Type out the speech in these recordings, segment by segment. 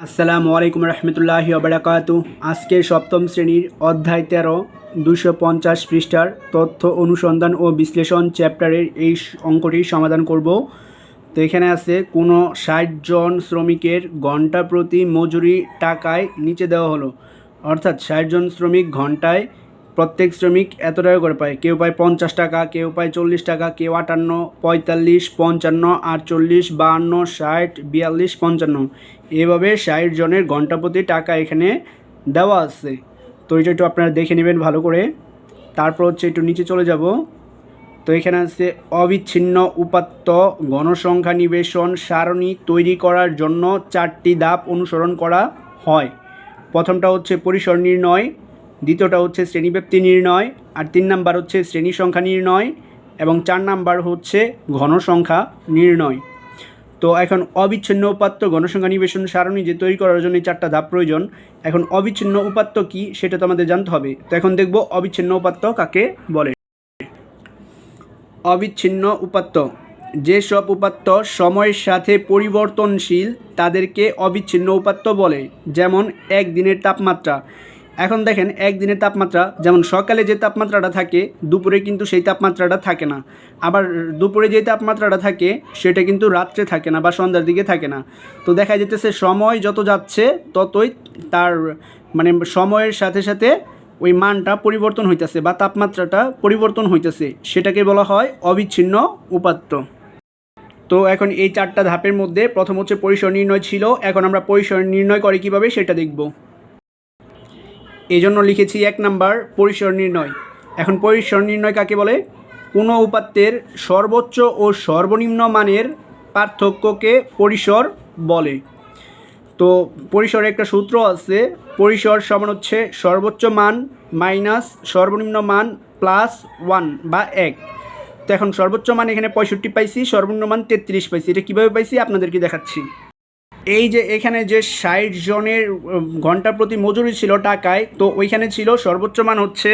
আসসালামু আলাইকুম রহমতুল্লাহি ওবরাকাতু। আজকের সপ্তম শ্রেণির অধ্যায় তেরো দুশো পঞ্চাশ পৃষ্ঠার তথ্য অনুসন্ধান ও বিশ্লেষণ চ্যাপ্টারের এই অঙ্কটি সমাধান করব। তো এখানে আছে, কোনো ষাট জন শ্রমিকের ঘণ্টা প্রতি মজুরি টাকায় নিচে দেওয়া হলো। অর্থাৎ ষাট জন শ্রমিক ঘন্টায় প্রত্যেক শ্রমিক এত টাকা করে পায়? কেউ পায় পঞ্চাশ টাকা, কেউ পায় চল্লিশ টাকা, কেউ আটান্ন, পঁয়তাল্লিশ, পঞ্চান্ন, আটচল্লিশ, বাহান্ন, ষাট, বিয়াল্লিশ, পঞ্চান্ন। এভাবে ষাট জনের ঘণ্টা প্রতি টাকা এখানে দেওয়া আছে। তো এটা একটু আপনারা দেখে নেবেন ভালো করে। তারপর হচ্ছে একটু নিচে চলে যাব। তো এখানে আছে অবিচ্ছিন্ন উপাত্ত গণসংখ্যা নিবেশন সারণী তৈরি করার জন্য চারটি ধাপ অনুসরণ করা হয়। প্রথমটা হচ্ছে পরিসর নির্ণয়। দ্বিতীয়টা হচ্ছে শ্রেণীব্যাপ্তি নির্ণয় আর তিন নাম্বার হচ্ছে শ্রেণি সংখ্যা নির্ণয় এবং চার নাম্বার হচ্ছে ঘনসংখ্যা নির্ণয়। তো এখন অবিচ্ছিন্ন উপাত্ত গণসংখ্যা নিবেশন সারণী যে তৈরি করার জন্য চারটা ধাপ প্রয়োজন, এখন অবিচ্ছিন্ন উপাত্ত কি সেটা তো আমাদের জানতে হবে। তো এখন দেখব অবিচ্ছিন্ন উপাত্ত কাকে বলে। অবিচ্ছিন্ন উপাত্ত যেসব উপাত্ত সময়ের সাথে পরিবর্তনশীল তাদেরকে অবিচ্ছিন্ন উপাত্ত বলে, যেমন একদিনের তাপমাত্রা। এখন দেখেন, একদিনের তাপমাত্রা, যেমন সকালে যে তাপমাত্রাটা থাকে, দুপুরে কিন্তু সেই তাপমাত্রাটা থাকে না। আবার দুপুরে যে তাপমাত্রাটা থাকে, সেটা কিন্তু রাত্রে থাকে না বা সন্ধ্যার দিকে থাকে না। তো দেখা যেতেছে সময় যত যাচ্ছে, ততই তার মানে সময়ের সাথে সাথে ওই মানটা পরিবর্তন হইতেছে বা তাপমাত্রাটা পরিবর্তন হইতেছে। সেটাকে বলা হয় অবিচ্ছিন্ন উপাত্ত। তো এখন এই চারটা ধাপের মধ্যে প্রথম হচ্ছে পরিসর নির্ণয় ছিল। এখন আমরা পরিসর নির্ণয় করি কীভাবে সেটা দেখব। এই জন্য লিখেছি এক নাম্বার, পরিসর নির্ণয়। এখন পরিসর নির্ণয় কাকে বলে? কোনো উপাত্তের সর্বোচ্চ ও সর্বনিম্ন মানের পার্থক্যকে পরিসর বলে। তো পরিসরে একটা সূত্র আছে, পরিসর সমান হচ্ছে সর্বোচ্চ মান মাইনাস সর্বনিম্ন মান প্লাস ওয়ান বা এক। তো এখন সর্বোচ্চ মান এখানে পঁয়ষট্টি পাইছি, সর্বনিম্ন মান তেত্রিশ পাইছি। এটা কীভাবে পাইছি? আপনাদেরকে দেখাচ্ছি। এই যে এখানে যে ষাট জনের ঘণ্টা প্রতি মজুরি ছিল টাকায়, তো ওইখানে ছিল সর্বোচ্চ মান হচ্ছে,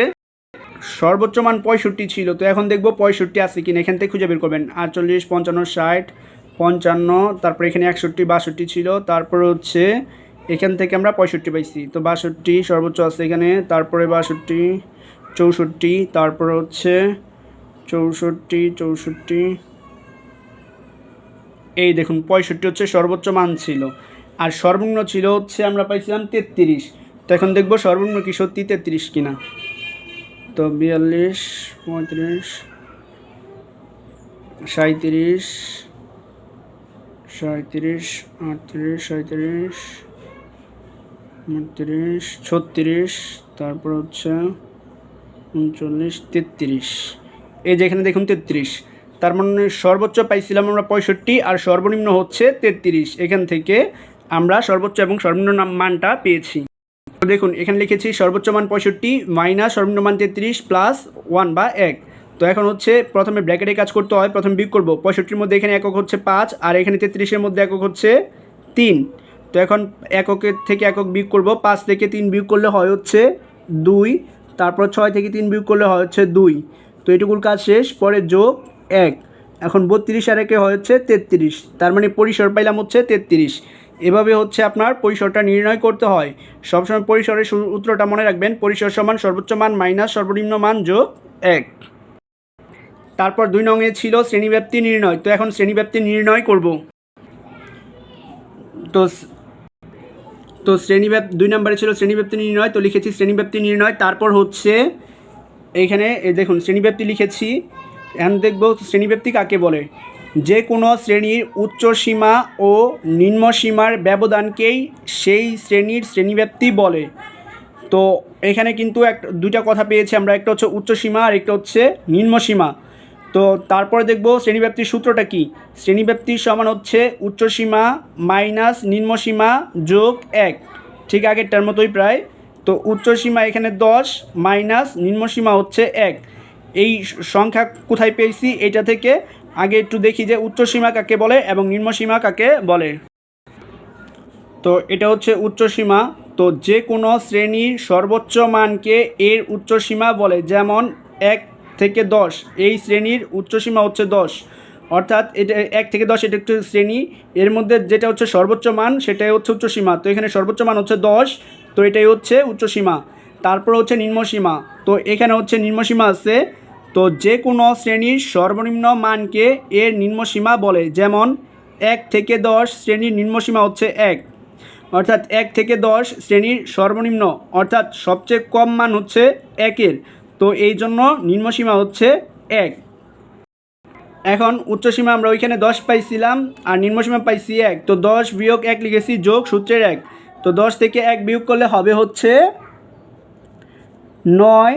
সর্বোচ্চ মান পঁয়ষট্টি ছিল, তো এখন দেখব পঁয়ষট্টি আছে কিনা, এখান থেকে খুঁজে বের করবেন। আটচল্লিশ, পঞ্চান্ন, ষাট, পঞ্চান্ন, তারপর এখানে একষট্টি, বাষট্টি ছিল, তারপর হচ্ছে এখান থেকে আমরা পঁয়ষট্টি পাইছি, তো বাষট্টি সর্বোচ্চ আছে এখানে, তারপরে বাষট্টি, চৌষট্টি, তারপর হচ্ছে চৌষট্টি চৌষট্টি এই দেখুন, পঁয়ষট্টি হচ্ছে সর্বোচ্চ মান ছিল। আর সর্বনিম্ন ছিল হচ্ছে আমরা পাইছিলাম তেত্রিশ। তো এখন দেখব সর্বনিম্ন কি সত্যি তেত্রিশ কিনা। তো বিয়াল্লিশ, পঁয়ত্রিশ সাঁত্রিশ সাঁত্রিশ আটত্রিশ সাঁত্রিশ উনত্রিশ, ছত্রিশ, তারপর হচ্ছে উনচল্লিশ, তেত্রিশ। এই যে এখানে দেখুন তেত্রিশ। তার মানে সর্বোচ্চ পাইছিলাম আমরা পঁয়ষট্টি আর সর্বনিম্ন হচ্ছে তেত্রিশ। এখান থেকে আমরা সর্বোচ্চ এবং সর্বনিম্ন নাম- মানটা পেয়েছি। তো দেখুন, এখানে লিখেছি সর্বোচ্চ মান পঁয়ষট্টি, মাইনাস সর্বনিম্ন মান তেত্রিশ, প্লাস ওয়ান বা এক। তো এখন হচ্ছে প্রথমে ব্র্যাকেটে কাজ করতে হয়, প্রথমে বিয়োগ করব। পঁয়ষট্টির মধ্যে এখানে একক হচ্ছে পাঁচ আর এখানে তেত্রিশের মধ্যে একক হচ্ছে তিন। তো এখন এককের থেকে একক বিয়োগ করব, পাঁচ থেকে তিন বিয়োগ করলে হয় হচ্ছে দুই, তারপর ছয় থেকে তিন বিয়োগ করলে হয় হচ্ছে দুই। তো এটুকুর কাজ শেষ পরে যোগ এক। এখন বত্রিশ আর একে হচ্ছে তেত্রিশ। তার মানে পরিসর পাইলাম হচ্ছে তেত্রিশ। এভাবে হচ্ছে আপনার পরিসরটা নির্ণয় করতে হয়। সবসময় পরিসরের সূত্রটা মনে রাখবেন, পরিসর সমান সর্বোচ্চ মান মাইনাস সর্বনিম্ন মান যোগ এক। তারপর দুই নঙে ছিল শ্রেণীব্যাপ্তি নির্ণয়। তো এখন শ্রেণীব্যাপ্তি নির্ণয় করব। তো তো শ্রেণীব্যাপ দুই নম্বরে ছিল শ্রেণীব্যাপ্তি নির্ণয়। তো লিখেছি শ্রেণীব্যাপ্তি নির্ণয়। তারপর হচ্ছে এইখানে, এই দেখুন, শ্রেণীব্যাপ্তি লিখেছি। এখন দেখব শ্রেণীব্যাপ্তি কাকে বলে? যে কোনো শ্রেণির উচ্চ সীমা ও নিম্ন সীমার ব্যবধানকেই সেই শ্রেণির শ্রেণীব্যাপ্তি বলে। তো এখানে কিন্তু এক, দুইটা কথা পেয়েছি আমরা, একটা হচ্ছে উচ্চ সীমা আর একটা হচ্ছে নিম্ন সীমা। তো তারপরে দেখব শ্রেণীব্যাপ্তির সূত্রটা কি? শ্রেণীব্যাপ্তির সমান হচ্ছে উচ্চ সীমা মাইনাস নিম্ন সীমা যোগ এক। ঠিক আগেরটার মতোই প্রায়। তো উচ্চ সীমা এখানে দশ, মাইনাস নিম্ন সীমা হচ্ছে এক। এই সংখ্যা কোথায় পেয়েছি এটা থেকে আগে একটু দেখি যে উচ্চ সীমা কাকে বলে এবং নিম্ন সীমা কাকে বলে। তো এটা হচ্ছে উচ্চ সীমা। তো যে কোনো শ্রেণির সর্বোচ্চ মানকে এর উচ্চ সীমা বলে। যেমন এক থেকে দশ, এই শ্রেণির উচ্চ সীমা হচ্ছে দশ। অর্থাৎ এটা এক থেকে দশ এটা একটু শ্রেণি। এর মধ্যে যেটা হচ্ছে সর্বোচ্চ মান, সেটাই হচ্ছে উচ্চসীমা তো এখানে সর্বোচ্চ মান হচ্ছে দশ, তো এটাই হচ্ছে উচ্চসীমা তারপর হচ্ছে নিম্নসীমা তো এখানে হচ্ছে নিম্নসীমা আছে তো যে কোনো শ্রেণির সর্বনিম্ন মানকে এর নিম্নসীমা বলে, যেমন এক থেকে দশ শ্রেণির নিম্নসীমা হচ্ছে এক। অর্থাৎ এক থেকে দশ শ্রেণির সর্বনিম্ন, অর্থাৎ সবচেয়ে কম মান হচ্ছে একের। তো এই জন্য নিম্নসীমা হচ্ছে এক। এখন উচ্চসীমা আমরা ওইখানে দশ পাইছিলাম আর নিম্নসীমা পাইছি এক। তো দশ বিয়োগ এক লিখেছি যোগ সূত্রের এক। তো দশ থেকে এক বিয়োগ করলে হবে হচ্ছে নয়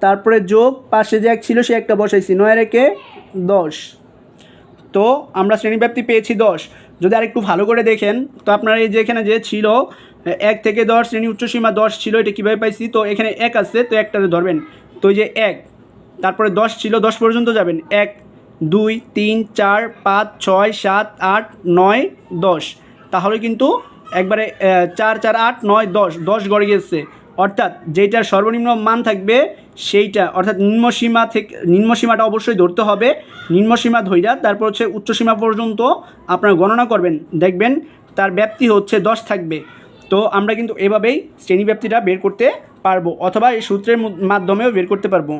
তারপরে যোগ, পাশে যে এক ছিল, সে একটা বসাইছি। নয় রেখে দশ। তো আমরা শ্রেণীব্যাপ্তি পেয়েছি দশ। যদি আর একটু ভালো করে দেখেন, তো আপনারা এই যে এখানে যে ছিল, এক থেকে দশ, শ্রেণি উচ্চসীমা দশ ছিল, এটা কীভাবে পাইছি? তো এখানে এক আছে, তো একটাতে ধরবেন। তো এই যে এক, তারপরে দশ ছিল, দশ পর্যন্ত যাবেন। এক, দুই, তিন, চার, পাঁচ, ছয়, সাত, আট, নয়, দশ। তাহলে কিন্তু একবারে চার চার, আট, নয়, দশ। দশ গড়ে গেছে অর্থাৎ যেটার সর্বনিম্ন মান থাকবে সেইটা, অর্থাৎ নিম্নসীমা থেকে নিম্নসীমাটা অবশ্যই ধরতে হবে। নিম্নসীমা ধৈরা তারপর হচ্ছে উচ্চসীমা পর্যন্ত আপনারা গণনা করবেন। দেখবেন তার ব্যাপ্তি হচ্ছে দশ থাকবে। তো আমরা কিন্তু এভাবেই শ্রেণি ব্যাপ্তিটা বের করতে পারব অথবা এই সূত্রের মাধ্যমেও বের করতে পারব।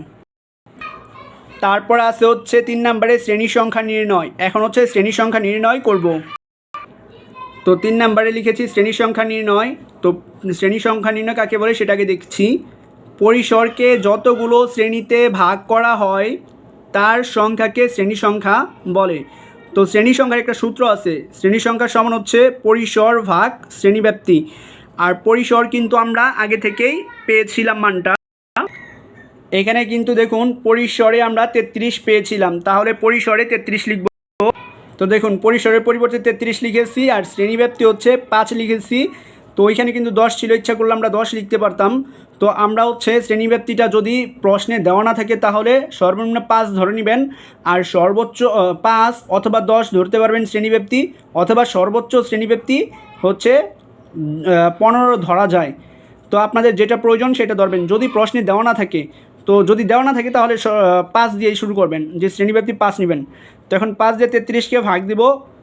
তারপর আছে হচ্ছে তিন নম্বরে শ্রেণি সংখ্যা নির্ণয়। এখন হচ্ছে শ্রেণি সংখ্যা নির্ণয় করব। তো তিন নাম্বারে লিখেছি, শ্রেণি সংখ্যা নির্ণয়। তো শ্রেণি সংখ্যা নির্ণয় কাকে বলে সেটাকে দেখছি। পরিসরকে যতগুলো শ্রেণীতে ভাগ করা হয়, তার সংখ্যাকে শ্রেণি সংখ্যা বলে। তো শ্রেণি সংখ্যার একটা সূত্র আছে, শ্রেণি সংখ্যার সমান হচ্ছে পরিসর ভাগ শ্রেণীব্যাপ্তি। আর পরিসর কিন্তু আমরা আগে থেকেই পেয়েছিলাম মানটা। এখানে কিন্তু দেখুন, পরিসরে আমরা তেত্রিশ পেয়েছিলাম। তাহলে পরিসরে তেত্রিশ লিখব তো দেখুন, পরিসরের পরিবর্তে তেত্রিশ লিখেছি আর শ্রেণীব্যাপ্তি হচ্ছে পাঁচ লিখেছি তো ওইখানে কিন্তু দশ ছিল, ইচ্ছা করলে আমরা দশ লিখতে পারতাম। তো আমরা হচ্ছে শ্রেণীব্যাপ্তিটা যদি প্রশ্নে দেওয়া না থাকে তাহলে সর্বনিম্ন পাঁচ ধরে নেবেন। আর সর্বোচ্চ পাঁচ অথবা দশ ধরতে পারবেন শ্রেণীব্যাপ্তি, অথবা সর্বোচ্চ শ্রেণীব্যাপ্তি হচ্ছে পনেরো ধরা যায়। তো আপনাদের যেটা প্রয়োজন সেটা ধরবেন। যদি প্রশ্নে দেওয়া না থাকে তো যদি দেওয়া না থাকে তাহলে পাঁচ দিয়েই শুরু করবেন। যে শ্রেণীব্যাপ্তি পাঁচ নেবেন। তো এখন পাঁচ দিয়ে তেত্রিশকে ভাগ দিব।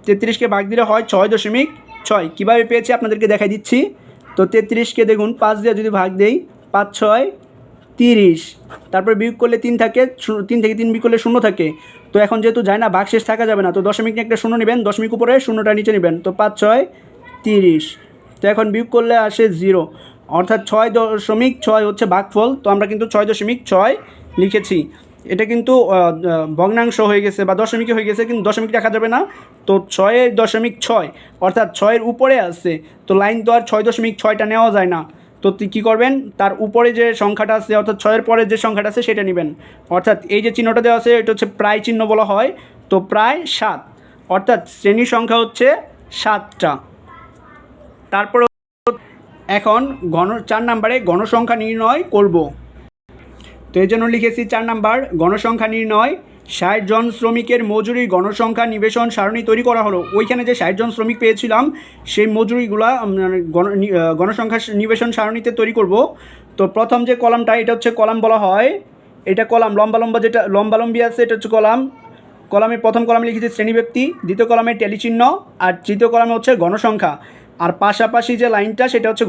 তেত্রিশকে ভাগ দিলে হয় ছয় দশমিক ছয়। কীভাবে পেয়েছি আপনাদেরকে দেখাই দিচ্ছি। তো তেত্রিশকে দেখুন, পাঁচ দিয়ে যদি ভাগ দেই, পাঁচ, ছয়, তিরিশ। তারপরে বিয়োগ করলে তিন থাকে তিন থেকে তিন বিয়োগ করলে শূন্য থাকে। তো এখন যেহেতু যায় না ভাগ শেষ থাকা যাবে না, তো দশমিক নিয়ে একটা শূন্য নেবেন। দশমিক উপরে শূন্যটা নিচে নেবেন। তো পাঁচ, ছয়, তিরিশ। তো এখন বিয়োগ করলে আসে জিরো। অর্থাৎ ছয় দশমিক ছয় হচ্ছে ভাগফল তো আমরা কিন্তু ছয় দশমিক ছয় লিখেছি। এটা কিন্তু ভগ্নাংশ হয়ে গেছে বা দশমিকে হয়ে গেছে, কিন্তু দশমিক রাখা যাবে না। তো ছয়ের দশমিক ছয়, অর্থাৎ ছয়ের উপরে আছে, তো লাইন তো আর ছয় দশমিক ছয়টা নেওয়া যায় না। তো কী করবেন? তার উপরে যে সংখ্যাটা আছে, অর্থাৎ ছয়ের পরে যে সংখ্যাটা আছে, সেটা নেবেন। অর্থাৎ এই যে চিহ্নটা দেওয়া আছে, এটা হচ্ছে প্রায় চিহ্ন বলা হয়, তো প্রায় সাত। অর্থাৎ শ্রেণির সংখ্যা হচ্ছে সাতটা। তারপর এখন গণ চার নাম্বারে গণসংখ্যা নির্ণয় করব। তো এই জন্য লিখেছি চার নাম্বার, গণসংখ্যা নির্ণয়। ষাট জন শ্রমিকের মজুরির গণসংখ্যা নিবেশন সারণী তৈরি করা হলো। ওইখানে যে ষাট জন শ্রমিক পেয়েছিলাম, সেই মজুরিগুলা মানে গণ গণসংখ্যা নিবেশন সারণীতে তৈরি করব। তো প্রথম যে কলামটা, এটা হচ্ছে কলাম বলা হয়। এটা কলাম, লম্বা লম্বা যেটা, লম্বা লম্বি আছে, এটা হচ্ছে কলাম। কলামে প্রথম কলামে লিখেছি শ্রেণীব্যক্তি, দ্বিতীয় কলামে টেলিচিহ্ন, আর তৃতীয় কলামে হচ্ছে গণসংখ্যা। আর পাশাপাশি যে লাইনটা, সেটা হচ্ছে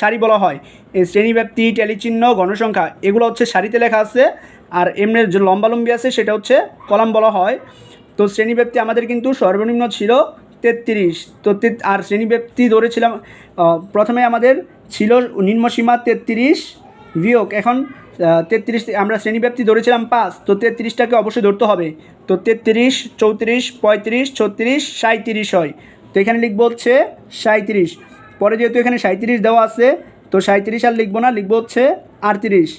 সারি বলা হয়। এই শ্রেণীব্যক্তি টেলিচিহ্ন গণসংখ্যা, এগুলো হচ্ছে সারিতে লেখা আছে। আর এমনি যে লম্বালম্বি আছে, সেটা হচ্ছে কলাম বলা হয়। তো শ্রেণীব্যক্তি আমাদের কিন্তু সর্বনিম্ন ছিল তেত্রিশ। তো আর শ্রেণীব্যক্তি ধরেছিলাম প্রথমে আমাদের ছিল নিম্নসীমা তেত্রিশ বিয়োগ, এখন তেত্রিশ, আমরা শ্রেণীব্যাপ্তি ধরেছিলাম পাঁচ, তো তেত্রিশটাকে অবশ্যই ধরতে হবে। তো তেত্রিশ, চৌত্রিশ, পঁয়ত্রিশ, ছত্রিশ সাঁত্রিশ হয়। তো এখানে লিখব হচ্ছে সাঁত্রিশ পরে যেহেতু এখানে সাঁত্রিশ দেওয়া আছে, তো সাঁত্রিশ আর লিখব না, লিখব হচ্ছে আটত্রিশ।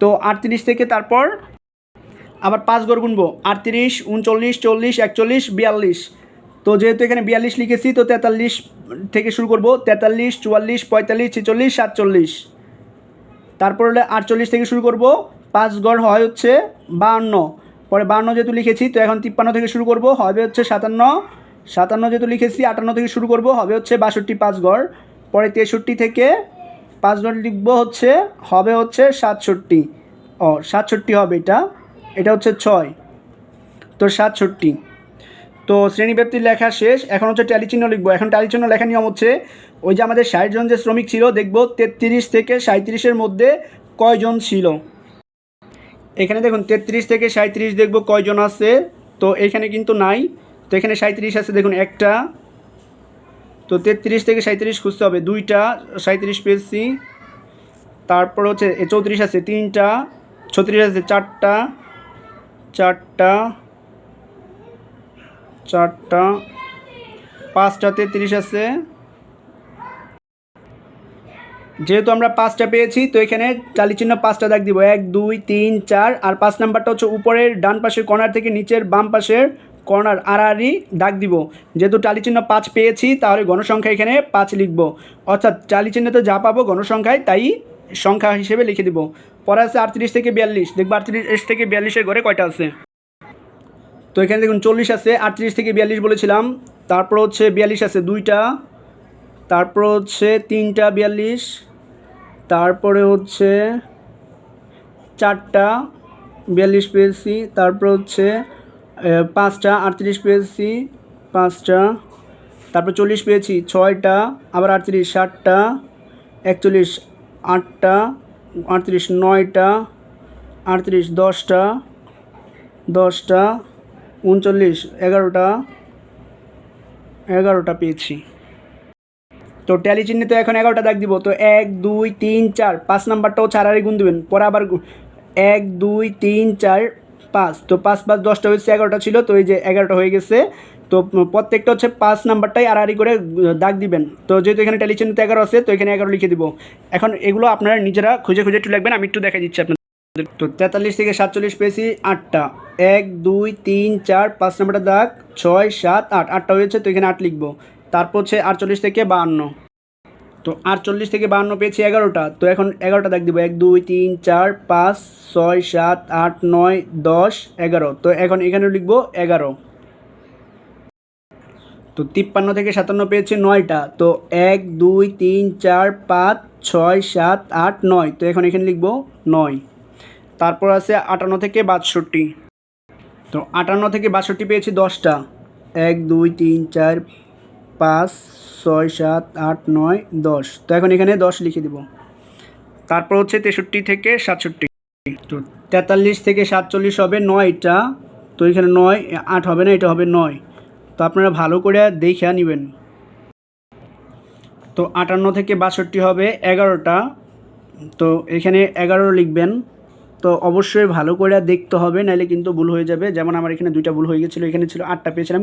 তো আটত্রিশ থেকে তারপর আবার পাঁচ গড় গুনবো, আটত্রিশ, উনচল্লিশ, চল্লিশ, একচল্লিশ, বিয়াল্লিশ। তো যেহেতু এখানে বিয়াল্লিশ লিখেছি, তো তেতাল্লিশ থেকে শুরু করব, তেতাল্লিশ, চুয়াল্লিশ, পঁয়তাল্লিশ, ছেচল্লিশ, সাতচল্লিশ। তারপর হলে আটচল্লিশ থেকে শুরু করব, পাঁচ গড় হয় হচ্ছে বাহান্ন। পরে বাহান্ন যেহেতু লিখেছি, তো এখন তিপ্পান্ন থেকে শুরু করব, হবে হচ্ছে সাতান্ন সাতান্ন যেহেতু লিখেছি, আটান্ন থেকে শুরু করব, হবে হচ্ছে বাষট্টি পাঁচ গড়। পরে তেষট্টি থেকে পাঁচ গড় লিখব হচ্ছে, হবে হচ্ছে সাতষট্টি। ও, সাতষট্টি হবে এটা এটা হচ্ছে ছয়। তো সাতষট্টি। তো শ্রেণীব্যাপ্তি লেখা শেষ, এখন হচ্ছে ট্যালি চিহ্ন লিখব। এখন ট্যালি চিহ্ন লেখার নিয়ম হচ্ছে, ওই যে আমাদের ষাট জন যে শ্রমিক ছিল, দেখব তেত্রিশ থেকে সাঁত্রিশের মধ্যে কয়জন ছিল। এখানে দেখুন, তেত্রিশ থেকে সাঁত্রিশ দেখব কয়জন আছে, তো এখানে কিন্তু নাই। তো এখানে সাঁত্রিশ আছে, দেখুন একটা। তো তেত্রিশ থেকে সাঁত্রিশ খুঁজতে হবে, দুইটা সাঁত্রিশ পেয়েছি। তারপর হচ্ছে চৌত্রিশ আছে, তিনটা, ছত্রিশ আছে, চারটা চারটা চারটা, পাঁচটা, তেত্রিশ আছে। যেহেতু আমরা পাঁচটা পেয়েছি, তো এখানে চালি চিহ্ন পাঁচটা দাগ দিব, এক, দুই, তিন, চার, আর পাঁচ নাম্বারটা হচ্ছে উপরের ডান পাশের কর্নার থেকে নিচের বাম পাশের কর্নার আড়াআড়ি দাগ দিব। যেহেতু টালি চিহ্ন পাঁচ পেয়েছি, তাহলে গণসংখ্যা এখানে পাঁচ লিখব। অর্থাৎ টালি চিহ্নতে যা পাবো গণসংখ্যায়, তাই সংখ্যা হিসেবে লিখে দিব। পরে আছে আটত্রিশ থেকে বিয়াল্লিশ। দেখব আটত্রিশ থেকে বিয়াল্লিশের ঘরে কয়টা আছে? তো এখানে দেখুন চল্লিশ আছে, আটত্রিশ থেকে বিয়াল্লিশ বলেছিলাম। তারপর হচ্ছে বিয়াল্লিশ আছে দুইটা। তারপর হচ্ছে তিনটা বিয়াল্লিশ। তারপরে হচ্ছে চারটা বিয়াল্লিশ পেয়েছি। তারপর হচ্ছে পাঁচটা আটত্রিশ পেয়েছি, পাঁচটা। তারপর চল্লিশ পেয়েছি, ছয়টা, আবার আটত্রিশ ষাটটা একচল্লিশ, আটটা, আটত্রিশ, নয়টা, আটত্রিশ, দশটা দশটা, উনচল্লিশ, এগারোটা এগারোটা পেয়েছি। তো ট্যালি চিহ্নিত এখন এগারোটা দাগ দিব, তো এক, দুই, তিন, চার, পাঁচ নাম্বারটাও চারারি গুণ দেবেন, পরে আবার এক, দুই, তিন, চার পাঁচ। তো পাঁচ পাঁচ দশটা হয়েছে, এগারোটা ছিল, তো এই যে এগারোটা হয়ে গেছে, তো প্রত্যেকটা হচ্ছে পাঁচ নাম্বারটাই আড়াআড়ি করে দাগ দিবেন। তো যেহেতু এখানে ট্যালি চিহ্নিত এগারো আছে, তো এখানে এগারো লিখে দিব। এখন এগুলো আপনারা নিজেরা খুঁজে খুঁজে একটু লিখবেন, আমি একটু দেখা দিচ্ছি আপনাদের। তো তেতাল্লিশ থেকে সাতচল্লিশ পেয়েছি আটটা। এক, দুই, তিন, চার, পাঁচ নাম্বারটা দাগ, ছয়, সাত, আট। আটটা হয়েছে, তো এখানে আট লিখব। তারপর হচ্ছে আটচল্লিশ থেকে বাহান্ন। তো আটচল্লিশ থেকে বাহান্ন পেয়েছি এগারোটা। তো এখন এগারোটা দাগ দিব। এক, দুই, তিন, চার, পাঁচ, ছয়, সাত, আট, নয়, দশ, এগারো। তো এখন এখানে লিখব এগারো। তো তিপ্পান্ন থেকে সাতান্ন পেয়েছি নয়টা। তো এক, দুই, তিন, চার, পাঁচ, ছয়, সাত, আট, নয়। তো এখন এখানে লিখব নয়। তারপর আছে আটান্ন থেকে বাষট্টি। তো আটান্ন থেকে বাষট্টি পেয়েছি দশটা। এক, দুই, তিন, চার পাঁচ, ছয়, সাত, আট, নয়, দশ। তো এখন এখানে দশ লিখে দিব। তারপর হচ্ছে তেষট্টি থেকে সাতষট্টি। তো তেতাল্লিশ থেকে সাতচল্লিশ হবে নয়টা। তো এখানে নয়, আট হবে না, এটা হবে নয়। তো আপনারা ভালো করে দেখে নেবেন। তো আটান্ন থেকে বাষট্টি হবে এগারোটা। তো এখানে এগারো লিখবেন। তো অবশ্যই ভালো করে দেখতে হবে নাহলে কিন্তু ভুল হয়ে যাবে। যেমন আমার এখানে দুইটা ভুল হয়ে গেছিল, এখানে ছিল আটটা পেয়েছিলাম।